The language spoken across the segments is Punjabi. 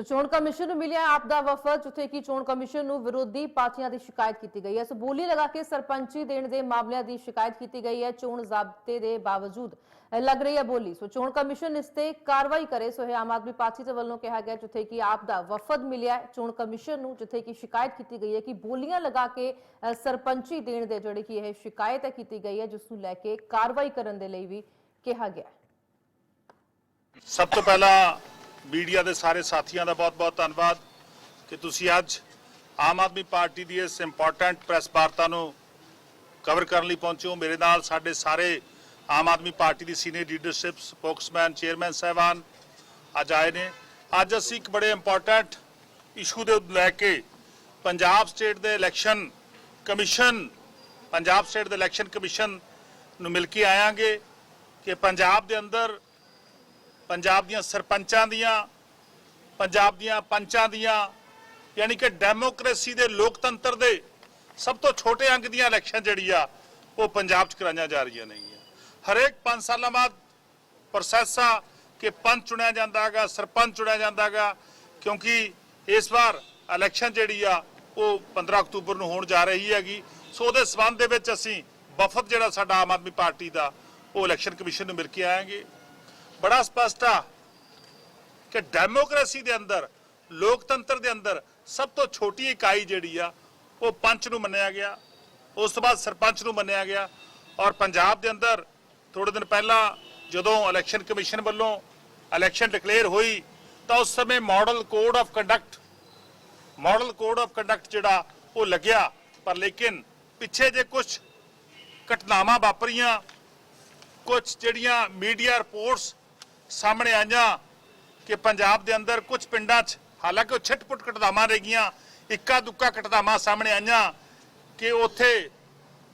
ਸੋ ਚੋਣ ਕਮਿਸ਼ਨ ਨੂੰ ਮਿਲਿਆ ਆਪ ਦਾ ਵਫਦ, ਜਿੱਥੇ ਕਿ ਚੋਣ ਕਮਿਸ਼ਨ ਨੂੰ ਵਿਰੋਧੀ ਪਾਰਟੀਆਂ ਦੀ ਸ਼ਿਕਾਇਤ ਕੀਤੀ ਗਈ ਹੈ। ਸੋ ਬੋਲੀ ਲਗਾ ਕੇ ਸਰਪੰਚੀ ਦੇਣ ਦੇ ਮਾਮਲਿਆਂ ਦੀ ਸ਼ਿਕਾਇਤ ਕੀਤੀ ਗਈ ਹੈ। ਚੋਣ ਜ਼ਾਬਤੇ ਦੇ ਬਾਵਜੂਦ ਲੱਗ ਰਹੀ ਹੈ ਬੋਲੀ। ਸੋ ਚੋਣ ਕਮਿਸ਼ਨ ਇਸ ਤੇ ਕਾਰਵਾਈ ਕਰੇ। ਸੋ ਇਹ ਆਮ ਆਦਮੀ ਪਾਰਟੀ ਦੇ ਵੱਲੋਂ ਕਿਹਾ ਗਿਆ ਜਿੱਥੇ ਕਿ ਆਪ ਵਫਦ ਮਿਲਿਆ ਚੋਣ ਕਮਿਸ਼ਨ ਨੂੰ ਜਿੱਥੇ ਕਿ ਸ਼ਿਕਾਇਤ ਕੀਤੀ ਗਈ ਹੈ ਕਿ ਬੋਲੀਆਂ ਲਗਾ ਕੇ ਸਰਪੰਚੀ ਦੇਣ ਦੇ ਜਿਹੜੀ ਕਿ ਇਹ ਸ਼ਿਕਾਇਤ ਹੈ ਕੀਤੀ ਗਈ ਹੈ, ਜਿਸ ਨੂੰ ਲੈ ਕੇ ਕਾਰਵਾਈ ਕਰਨ ਦੇ ਲਈ ਵੀ ਕਿਹਾ ਗਿਆ ਸਭ ਤੋਂ ਪਹਿਲਾਂ ਮੀਡੀਆ ਦੇ ਸਾਰੇ ਸਾਥੀਆਂ ਦਾ ਬਹੁਤ-ਬਹੁਤ ਧੰਨਵਾਦ ਕਿ ਤੁਸੀਂ ਅੱਜ ਆਮ ਆਦਮੀ ਪਾਰਟੀ ਦੀ ਇਸ ਇੰਪੋਰਟੈਂਟ ਪ੍ਰੈਸ ਵਾਰਤਾ ਨੂੰ ਕਵਰ ਕਰਨ ਲਈ ਪਹੁੰਚੇ ਹੋ। ਮੇਰੇ ਨਾਲ ਸਾਡੇ ਸਾਰੇ ਆਮ ਆਦਮੀ ਪਾਰਟੀ ਦੀ ਸੀਨੀਅਰ ਲੀਡਰਸ਼ਿਪ ਸਪੋਕਸਮੈਨ ਚੇਅਰਮੈਨ ਸਾਹਿਬਾਨ ਅੱਜ ਆਏ ਨੇ। ਅੱਜ ਅਸੀਂ ਇੱਕ ਬੜੇ ਇੰਪੋਰਟੈਂਟ ਇਸ਼ੂ ਦੇ ਲੈ ਕੇ ਪੰਜਾਬ ਸਟੇਟ ਦੇ ਇਲੈਕਸ਼ਨ ਕਮਿਸ਼ਨ ਪੰਜਾਬ ਸਟੇਟ ਦੇ ਇਲੈਕਸ਼ਨ ਕਮਿਸ਼ਨ ਨੂੰ ਮਿਲ ਕੇ ਆਇਆਂਗੇ ਕਿ ਪੰਜਾਬ ਦੇ ਅੰਦਰ ਪੰਜਾਬ ਦੀਆਂ ਸਰਪੰਚਾਂ ਦੀਆਂ, ਪੰਜਾਬ ਦੀਆਂ ਪੰਚਾਂ ਦੀਆਂ, ਯਾਨੀ ਕਿ ਡੈਮੋਕ੍ਰੇਸੀ ਦੇ ਲੋਕਤੰਤਰ ਦੇ ਸਭ ਤੋਂ ਛੋਟੇ ਅੰਗ ਦੀਆਂ ਇਲੈਕਸ਼ਨ ਜਿਹੜੀ ਆ, ਉਹ ਪੰਜਾਬ 'ਚ ਕਰਾਈਆਂ ਜਾ ਰਹੀਆਂ ਨੇਗੀਆਂ। ਹਰੇਕ 5 ਸਾਲਾਂ ਬਾਅਦ ਪ੍ਰੋਸੈਸ ਆ ਕਿ ਪੰਚ ਚੁਣਿਆ ਜਾਂਦਾਗਾ, ਸਰਪੰਚ ਚੁਣਿਆ ਜਾਂਦਾਗਾ, ਕਿਉਂਕਿ ਇਸ ਵਾਰ ਇਲੈਕਸ਼ਨ ਜਿਹੜੀ ਆ, ਉਹ 15 ਅਕਤੂਬਰ ਨੂੰ ਹੋਣ ਜਾ ਰਹੀ ਹੈਗੀ। ਸੋ ਉਹਦੇ ਸਬੰਧ ਦੇ ਵਿੱਚ ਅਸੀਂ ਵਫਦ ਜਿਹੜਾ ਸਾਡਾ ਆਮ ਆਦਮੀ ਪਾਰਟੀ ਦਾ, ਉਹ ਇਲੈਕਸ਼ਨ ਕਮਿਸ਼ਨ ਨੂੰ ਮਿਲ ਕੇ ਆਏਗੇ ਬੜਾ ਸਪਸ਼ਟ ਆ ਕਿ ਡੈਮੋਕ੍ਰੇਸੀ ਦੇ ਅੰਦਰ, ਲੋਕਤੰਤਰ ਦੇ ਅੰਦਰ ਸਭ ਤੋਂ ਛੋਟੀ ਇਕਾਈ ਜਿਹੜੀ ਆ, ਉਹ ਪੰਚ ਨੂੰ ਮੰਨਿਆ ਗਿਆ, ਉਸ ਤੋਂ ਬਾਅਦ ਸਰਪੰਚ ਨੂੰ ਮੰਨਿਆ ਗਿਆ ਔਰ ਪੰਜਾਬ ਦੇ ਅੰਦਰ ਥੋੜੇ ਦਿਨ ਪਹਿਲਾਂ ਜਦੋਂ ਇਲੈਕਸ਼ਨ ਕਮਿਸ਼ਨ ਵੱਲੋਂ ਇਲੈਕਸ਼ਨ ਡਿਕਲੇਅਰ ਹੋਈ, ਤਾਂ ਉਸ ਸਮੇਂ model code of conduct model code of conduct ਜਿਹੜਾ, ਉਹ ਲੱਗਿਆ। ਪਰ ਲੇਕਿਨ ਪਿੱਛੇ ਜੇ ਕੁਝ ਘਟਨਾਵਾਂ ਵਾਪਰੀਆਂ ਕੁਝ ਜਿਹੜੀਆਂ ਮੀਡੀਆ ਰਿਪੋਰਟਸ ਸਾਹਮਣੇ ਆਈਆਂ ਕਿ ਪੰਜਾਬ ਦੇ ਅੰਦਰ ਕੁਝ ਪਿੰਡਾਂ 'ਚ, ਹਾਲਾਂਕਿ ਉਹ ਛਿੱਟਪੁੱਟ ਘਟਨਾਵਾਂ ਰਹਿ ਇੱਕਾ ਦੁੱਕਾ ਘਟਨਾਵਾਂ ਸਾਹਮਣੇ ਆਈਆਂ ਕਿ ਉੱਥੇ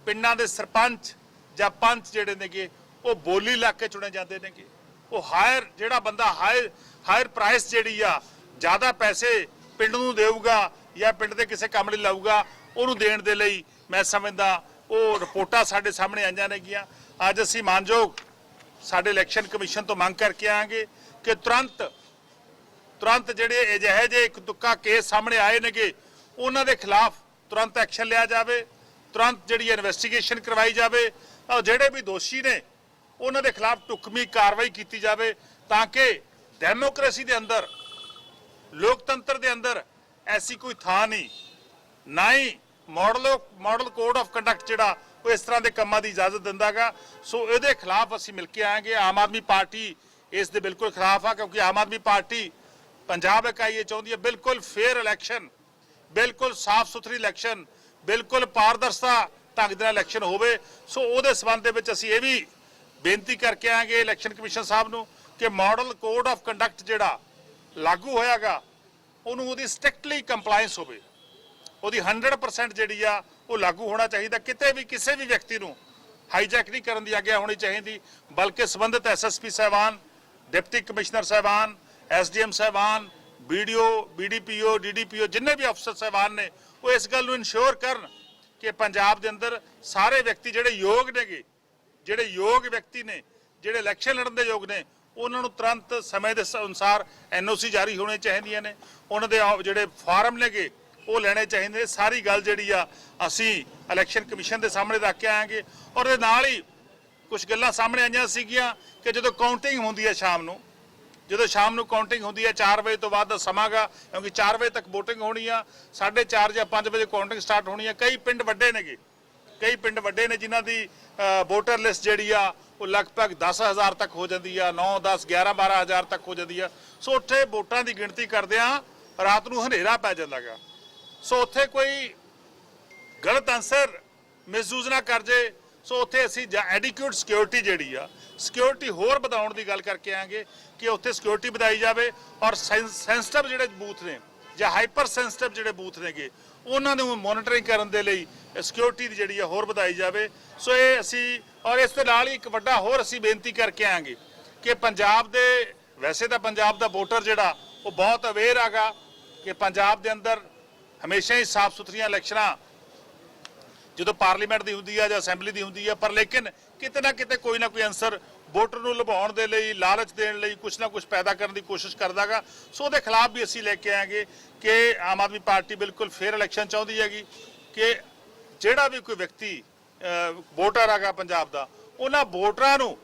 ਪਿੰਡਾਂ ਦੇ ਸਰਪੰਚ ਜਾਂ ਪੰਚ ਜਿਹੜੇ ਨੇਗੇ, ਉਹ ਬੋਲੀ ਲਾ ਕੇ ਚੁਣੇ ਜਾਂਦੇ ਨੇਗੇ। ਉਹ ਹਾਇਰ, ਜਿਹੜਾ ਬੰਦਾ ਹਾਇਰ ਹਾਇਰ ਪ੍ਰਾਈਸ ਜਿਹੜੀ ਆ, ਜ਼ਿਆਦਾ ਪੈਸੇ ਪਿੰਡ ਨੂੰ ਦੇਊਗਾ ਜਾਂ ਪਿੰਡ ਦੇ ਕਿਸੇ ਕੰਮ ਲਈ ਲਾਊਗਾ, ਉਹਨੂੰ ਦੇਣ ਦੇ ਲਈ ਮੈਂ ਸਮਝਦਾ, ਉਹ ਰਿਪੋਰਟਾਂ ਸਾਡੇ ਸਾਹਮਣੇ ਆਈਆਂ ਨੇਗੀਆਂ। ਅੱਜ ਅਸੀਂ ਮਾਨਯੋਗ ਸਾਡੇ ਇਲੈਕਸ਼ਨ ਕਮਿਸ਼ਨ ਤੋਂ ਮੰਗ ਕਰਕੇ ਆਵਾਂਗੇ ਕਿ ਤੁਰੰਤ ਤੁਰੰਤ ਜਿਹੜੇ ਅਜਿਹੇ ਜਿਹੇ ਇੱਕ ਤੁੱਕਾ ਕੇਸ ਸਾਹਮਣੇ ਆਏ ਨੇਗੇ, ਉਹਨਾਂ ਦੇ ਖਿਲਾਫ ਤੁਰੰਤ ਐਕਸ਼ਨ ਲਿਆ ਜਾਵੇ, ਤੁਰੰਤ ਜਿਹੜੀ ਇਨਵੈਸਟੀਗੇਸ਼ਨ ਕਰਵਾਈ ਜਾਵੇ, ਔਰ ਜਿਹੜੇ ਵੀ ਦੋਸ਼ੀ ਨੇ, ਉਹਨਾਂ ਦੇ ਖਿਲਾਫ ਟੁਕਮੀ ਕਾਰਵਾਈ ਕੀਤੀ ਜਾਵੇ ਤਾਂ ਕਿ ਡੈਮੋਕ੍ਰੇਸੀ ਦੇ ਅੰਦਰ, ਲੋਕਤੰਤਰ ਦੇ ਅੰਦਰ ਐਸੀ ਕੋਈ ਥਾਂ ਨਹੀਂ, ਨਾ ਹੀ model model code of conduct ਜਿਹੜਾ ਉਹ ਇਸ ਤਰ੍ਹਾਂ ਦੇ ਕੰਮਾਂ ਦੀ ਇਜਾਜ਼ਤ ਦਿੰਦਾਗਾ। ਸੋ ਇਹਦੇ ਖਿਲਾਫ ਅਸੀਂ ਮਿਲ ਕੇ ਆਏਗੇ ਆਮ ਆਦਮੀ ਪਾਰਟੀ ਇਸ ਦੇ ਬਿਲਕੁਲ ਖਿਲਾਫ ਆ, ਕਿਉਂਕਿ ਆਮ ਆਦਮੀ ਪਾਰਟੀ ਪੰਜਾਬ ਇਕਾਈ ਇਹ ਚਾਹੁੰਦੀ ਹੈ। ਬਿਲਕੁਲ ਫੇਅਰ ਇਲੈਕਸ਼ਨ ਬਿਲਕੁਲ ਸਾਫ਼ ਸੁਥਰੀ ਇਲੈਕਸ਼ਨ ਬਿਲਕੁਲ ਪਾਰਦਰਸ਼ਤਾ ਢੰਗ ਦੇ ਨਾਲ ਇਲੈਕਸ਼ਨ ਹੋਵੇ। ਸੋ ਉਹਦੇ ਸਬੰਧ ਦੇ ਵਿੱਚ ਅਸੀਂ ਇਹ ਵੀ ਬੇਨਤੀ ਕਰਕੇ ਆਏਗੇ ਇਲੈਕਸ਼ਨ ਕਮਿਸ਼ਨ ਸਾਹਿਬ ਨੂੰ ਕਿ ਮਾਡਲ ਕੋਡ ਆਫ ਕੰਡਕਟ ਜਿਹੜਾ ਲਾਗੂ ਹੋਇਆਗਾ, ਉਹਨੂੰ ਉਹਦੀ ਸਟ੍ਰਿਕਟਲੀ ਕੰਪਲਾਈਂਸ ਹੋਵੇ। ਉਹਦੀ 100% ਜਿਹੜੀ ਆ ਉਹ ਲਾਗੂ ਹੋਣਾ ਚਾਹੀਦਾ, ਕਿਤੇ ਵੀ, ਕਿਸੇ ਵੀ ਵਿਅਕਤੀ ਨੂੰ ਹਾਈਜੈਕ ਨਹੀਂ ਕਰਨ ਦੀ ਆਗਿਆ ਹੋਣੀ ਚਾਹੀਦੀ, ਬਲਕਿ ਸੰਬੰਧਿਤ ਐਸਐਸਪੀ ਸਾਹਿਬਾਨ, ਡਿਪਟੀ ਕਮਿਸ਼ਨਰ ਸਾਹਿਬਾਨ ਐਸਡੀਐਮ ਸਾਹਿਬਾਨ ਵੀਡੀਓ ਬੀਡੀਪੀਓ ਡੀਡੀਪੀਓ ਜਿੰਨੇ ਵੀ ਅਫਸਰ ਸਾਹਿਬਾਨ ਨੇ, ਉਹ ਇਸ ਗੱਲ ਨੂੰ ਇਨਸ਼ੋਰ ਕਰਨ ਕਿ ਪੰਜਾਬ ਦੇ ਅੰਦਰ ਸਾਰੇ ਵਿਅਕਤੀ ਜਿਹੜੇ ਯੋਗ ਨੇਗੇ, ਜਿਹੜੇ ਯੋਗ ਵਿਅਕਤੀ ਨੇ, ਜਿਹੜੇ ਇਲੈਕਸ਼ਨ ਲੜਨ ਦੇ ਯੋਗ ਨੇ, ਉਹਨਾਂ ਨੂੰ ਤੁਰੰਤ ਸਮੇਂ ਦੇ ਸ- ਅਨੁਸਾਰ ਐਨਓਸੀ ਜਾਰੀ ਹੋਣੇ ਚਾਹੀਦੀਆਂ ਨੇ, ਉਹਨਾਂ ਦੇ ਜਿਹੜੇ ਫਾਰਮ ਨੇਗੇ ਉਹ ਲੈਣੇ ਚਾਹੀਦੇ ਨੇ। ਸਾਰੀ ਗੱਲ ਜਿਹੜੀ ਆ, ਅਸੀਂ ਇਲੈਕਸ਼ਨ ਕਮਿਸ਼ਨ ਦੇ ਸਾਹਮਣੇ ਰੱਖ ਕੇ ਆਵਾਂਗੇ ਔਰ ਇਹਦੇ ਨਾਲ ਹੀ ਕੁਝ ਗੱਲਾਂ ਸਾਹਮਣੇ ਆਈਆਂ ਸੀਗੀਆਂ ਕਿ ਜਦੋਂ ਕਾਊਂਟਿੰਗ ਹੁੰਦੀ ਹੈ ਸ਼ਾਮ ਨੂੰ, ਜਦੋਂ ਸ਼ਾਮ ਨੂੰ ਕਾਊਂਟਿੰਗ ਹੁੰਦੀ ਹੈ 4 ਵਜੇ ਤੋਂ ਬਾਅਦ ਦਾ ਸਮਾਂਗਾ ਕਿਉਂਕਿ 4 ਵਜੇ ਤੱਕ VOTING ਹੋਣੀ ਆ 4:30 ਜਾਂ 5 ਵਜੇ ਕਾਊਂਟਿੰਗ ਸਟਾਰਟ ਹੋਣੀ ਆ। ਕਈ ਪਿੰਡ ਵੱਡੇ ਨੇਗੇ, ਕਈ ਪਿੰਡ ਵੱਡੇ ਨੇ ਜਿਨ੍ਹਾਂ ਦੀ ਵੋਟਰ ਲਿਸਟ ਜਿਹੜੀ ਆ, ਉਹ ਲਗਭਗ 10000 ਤੱਕ ਹੋ ਜਾਂਦੀ ਆ 9 10 11 12000 ਤੱਕ ਹੋ ਜਾਂਦੀ ਆ। ਸੋ ਉੱਥੇ ਵੋਟਾਂ ਦੀ ਗਿਣਤੀ ਕਰਦਿਆਂ ਰਾਤ ਨੂੰ ਹਨੇਰਾ ਪੈ ਜਾਂਦਾਗਾ ਸੋ ਉੱਥੇ ਕੋਈ ਗਲਤ ਆਨਸਰ ਮਿਸਯੂਜ਼ ਨਾ ਕਰ ਜੇ। ਸੋ ਉੱਥੇ ਅਸੀਂ ਐਡਿਕੁਏਟ ਸਿਕਿਉਰਿਟੀ ਜਿਹੜੀ ਆ ਸਿਕਿਉਰਿਟੀ ਹੋਰ ਵਧਾਉਣ ਦੀ ਗੱਲ ਕਰਕੇ ਆਂਗੇ ਕਿ ਉੱਥੇ ਸਿਕਿਉਰਿਟੀ ਵਧਾਈ ਜਾਵੇ ਔਰ ਸੈਂਸਿਟਿਵ ਜਿਹੜੇ ਬੂਥ ਨੇ ਜਾਂ ਹਾਈਪਰ ਸੈਂਸਿਟਿਵ ਜਿਹੜੇ ਬੂਥ ਨੇਗੇ, ਉਹਨਾਂ ਨੂੰ ਮੋਨੀਟਰਿੰਗ ਕਰਨ ਦੇ ਲਈ ਸਿਕਿਉਰਿਟੀ ਦੀ ਜਿਹੜੀ ਆ ਹੋਰ ਵਧਾਈ ਜਾਵੇ। ਸੋ ਇਹ ਅਸੀਂ, ਔਰ ਇਸ ਦੇ ਨਾਲ ਹੀ ਇੱਕ ਵੱਡਾ ਹੋਰ ਅਸੀਂ ਬੇਨਤੀ ਕਰਕੇ ਆਂਗੇ ਕਿ ਪੰਜਾਬ ਦੇ, ਵੈਸੇ ਤਾਂ ਪੰਜਾਬ ਦਾ ਵੋਟਰ ਜਿਹੜਾ, ਉਹ ਬਹੁਤ ਅਵੇਅਰ ਹੈਗਾ ਕਿ ਪੰਜਾਬ ਦੇ ਅੰਦਰ ਹਮੇਸ਼ਾ ਹੀ ਸਾਫ਼ ਸੁਥਰੀਆਂ ਇਲੈਕਸ਼ਨਾਂ ਜਦੋਂ ਪਾਰਲੀਮੈਂਟ ਦੀ ਹੁੰਦੀ ਆ ਜਾਂ ਅਸੈਂਬਲੀ ਦੀ ਹੁੰਦੀ ਆ, ਪਰ ਲੇਕਿਨ ਕਿਤੇ ਨਾ ਕਿਤੇ ਕੋਈ ਨਾ ਕੋਈ ਆਨਸਰ ਵੋਟਰ ਨੂੰ ਲੁਭਾਉਣ ਦੇ ਲਈ, ਲਾਲਚ ਦੇਣ ਲਈ ਕੁਝ ਨਾ ਕੁਝ ਪੈਦਾ ਕਰਨ ਦੀ ਕੋਸ਼ਿਸ਼ ਕਰਦਾਗਾ। ਸੋ ਉਹਦੇ ਖਿਲਾਫ ਵੀ ਅਸੀਂ ਲੈ ਕੇ ਆਏਗੇ ਕਿ ਆਮ ਆਦਮੀ ਪਾਰਟੀ ਬਿਲਕੁਲ ਫੇਅਰ ਇਲੈਕਸ਼ਨ ਚਾਹੁੰਦੀ ਹੈਗੀ ਕਿ ਜਿਹੜਾ ਵੀ ਕੋਈ ਵਿਅਕਤੀ ਵੋਟਰ ਹੈਗਾ ਪੰਜਾਬ ਦਾ, ਉਹਨਾਂ ਵੋਟਰਾਂ ਨੂੰ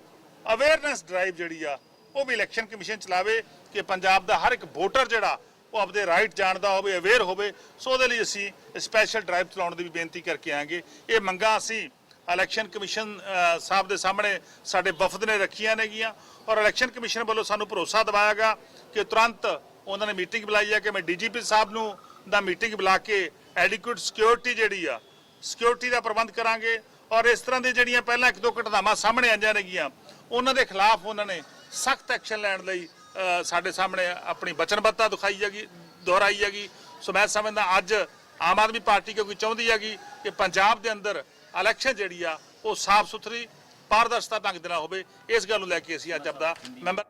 ਅਵੇਅਰਨੈਸ ਡਰਾਈਵ ਜਿਹੜੀ ਆ, ਉਹ ਵੀ ਇਲੈਕਸ਼ਨ ਕਮਿਸ਼ਨ ਚਲਾਵੇ ਕਿ ਪੰਜਾਬ ਦਾ ਹਰ ਇੱਕ ਵੋਟਰ ਜਿਹੜਾ ਉਹ ਆਪਦੇ ਰਾਈਟ ਜਾਣਦਾ ਹੋਵੇ ਅਵੇਅਰ ਹੋਵੇ, ਸੋ ਉਹਦੇ ਲਈ ਅਸੀਂ ਸਪੈਸ਼ਲ ਡਰਾਈਵ ਚਲਾਉਣ ਦੀ ਵੀ ਬੇਨਤੀ ਕਰਕੇ ਆਂਗੇ ਇਹ ਮੰਗਾਂ ਅਸੀਂ ਇਲੈਕਸ਼ਨ ਕਮਿਸ਼ਨ ਸਾਹਿਬ ਦੇ ਸਾਹਮਣੇ ਸਾਡੇ ਵਫਦ ਨੇ ਰੱਖੀਆਂ ਨੇਗੀਆਂ ਔਰ ਇਲੈਕਸ਼ਨ ਕਮਿਸ਼ਨ ਵੱਲੋਂ ਸਾਨੂੰ ਭਰੋਸਾ ਦਿਵਾਇਆਗਾ ਕਿ ਤੁਰੰਤ ਉਹਨਾਂ ਨੇ ਮੀਟਿੰਗ ਬੁਲਾਈ ਹੈ ਕਿ ਮੈਂ ਡੀਜੀਪੀ ਸਾਹਿਬ ਨੂੰ ਦਾ ਮੀਟਿੰਗ ਬੁਲਾ ਕੇ ਐਡਿਕੁਏਟ ਸਿਕਿਉਰਿਟੀ ਜਿਹੜੀ ਆ ਸਿਕਿਉਰਿਟੀ ਦਾ ਪ੍ਰਬੰਧ ਕਰਾਂਗੇ ਔਰ ਇਸ ਤਰ੍ਹਾਂ ਦੀ ਜਿਹੜੀਆਂ ਪਹਿਲਾਂ ਇੱਕ ਦੋ ਘਟਨਾਵਾਂ ਸਾਹਮਣੇ ਆਈਆਂ ਨੇਗੀਆਂ, ਉਹਨਾਂ ਦੇ ਖਿਲਾਫ ਉਹਨਾਂ ਨੇ ਸਖਤ ਐਕਸ਼ਨ ਲੈਣ ਲਈ ਸਾਡੇ ਸਾਹਮਣੇ ਆਪਣੀ ਵਚਨਬੱਧਤਾ ਦਿਖਾਈ ਹੈਗੀ, ਦੁਹਰਾਈ ਹੈਗੀ। ਸੋ ਮੈਂ ਸਮਝਦਾ ਅੱਜ ਆਮ ਆਦਮੀ ਪਾਰਟੀ ਕਿਉਂਕਿ ਚਾਹੁੰਦੀ ਹੈਗੀ ਕਿ ਪੰਜਾਬ ਦੇ ਅੰਦਰ ਇਲੈਕਸ਼ਨ ਜਿਹੜੀ ਆ, ਉਹ ਸਾਫ਼ ਸੁਥਰੀ ਪਾਰਦਰਸ਼ਤਾ ਢੰਗ ਦੇ ਨਾਲ ਹੋਵੇ। ਇਸ ਗੱਲ ਨੂੰ ਲੈ ਕੇ ਅਸੀਂ ਅੱਜ ਆਪਦਾ ਮੈਂਬਰ